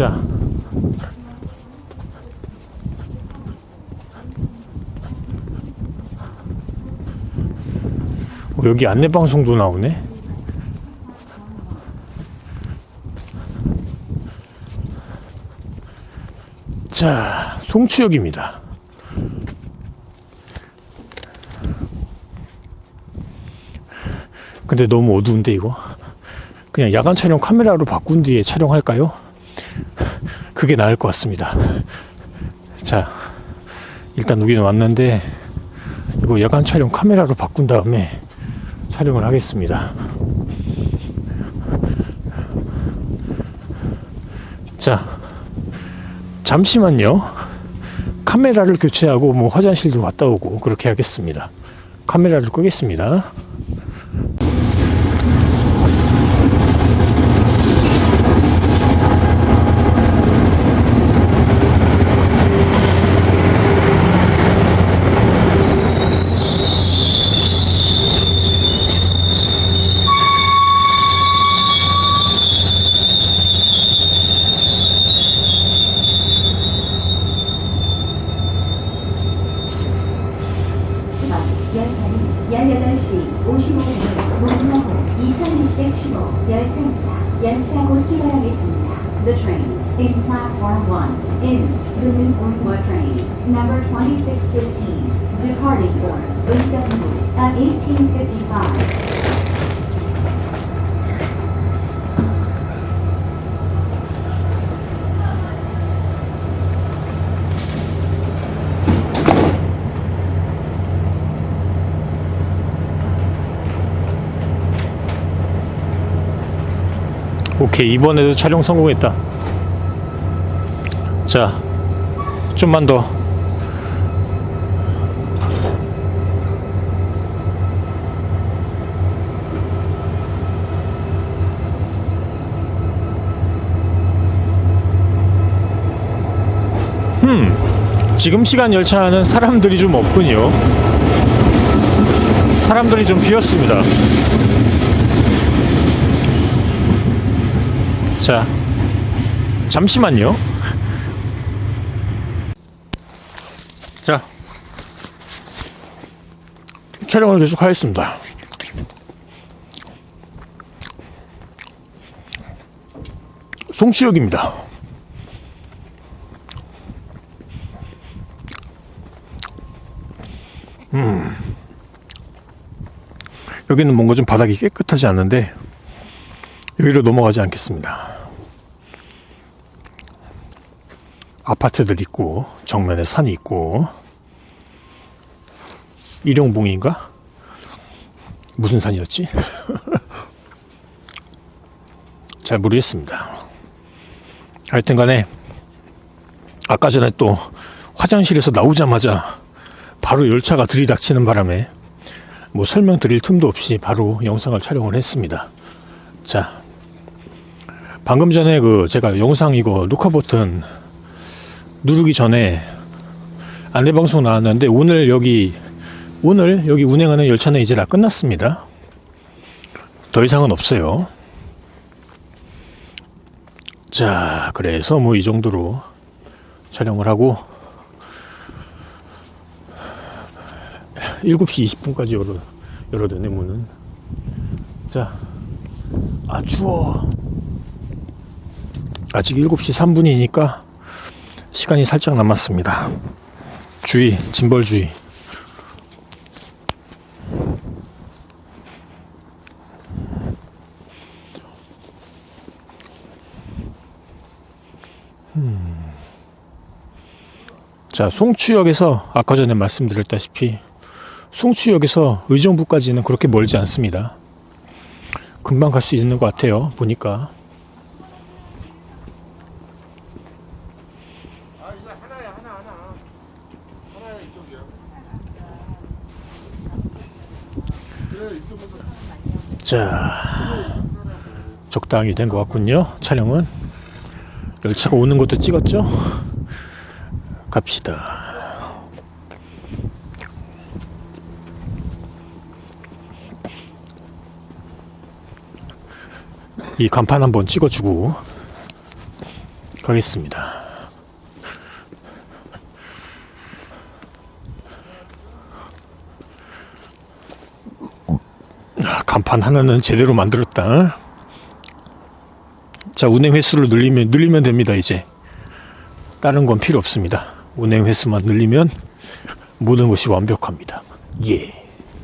자. 어, 여기 안내 방송도 나오네. 자, 송추역입니다. 근데 너무 어두운데 이거 그냥 야간 촬영 카메라로 바꾼 뒤에 촬영할까요? 그게 나을 것 같습니다. 자, 일단 우기는 왔는데 이거 야간 촬영 카메라로 바꾼 다음에 촬영을 하겠습니다. 자, 잠시만요. 카메라를 교체하고 뭐 화장실도 갔다 오고 그렇게 하겠습니다. 카메라를 끄겠습니다. 열차는 18시 55분 목로호 2615 열차입니다. 열차 곧 출발하겠습니다. The train in platform 1 is the New Ormond train number 2615 departing for Istanbul at 1855. 오케이 이번에도 촬영 성공했다 자 좀만 더 음, 지금 시간 열차는 사람들이 좀 없군요. 사람들이 좀 비었습니다. 자, 잠시만요. 자, 촬영을 계속 하겠습니다. 송시혁입니다. 음, 여기는 뭔가 좀 바닥이 깨끗하지 않은데 여기로 넘어가지 않겠습니다. 아파트들 있고 정면에 산이 있고 일용봉인가? 무슨 산이었지? 잘 모르겠습니다. 하여튼 간에 아까 전에 또 화장실에서 나오자마자 바로 열차가 들이닥치는 바람에 뭐 설명드릴 틈도 없이 바로 영상을 촬영을 했습니다. 자, 방금 전에 그 제가 영상 이거 녹화 버튼 누르기 전에 안내 방송 나왔는데 오늘 여기 오늘 여기 운행하는 열차는 이제 다 끝났습니다. 더 이상은 없어요. 자, 그래서 뭐 이 정도로 촬영을 하고 7시 20분까지 열어, 열어두네, 문은. 자, 아, 추워. 아직 7시 3분이니까 시간이 살짝 남았습니다. 주의, 짐벌주의. 음. 자, 송추역에서 아까 전에 말씀드렸다시피 송추역에서 의정부까지는 그렇게 멀지 않습니다. 금방 갈 수 있는 것 같아요. 보니까. 아 이제 하나야 하나 하나 하나야 이쪽이야 자, 적당히 된 것 같군요. 촬영은. 열차가 오는 것도 찍었죠? 갑시다. 이 간판 한번 찍어주고 하겠습니다. 아, 간판 하나는 제대로 만들었다. 자, 운행 횟수를 늘리면, 늘리면 됩니다, 이제. 다른 건 필요 없습니다. 운행 횟수만 늘리면 모든 것이 완벽합니다. 예.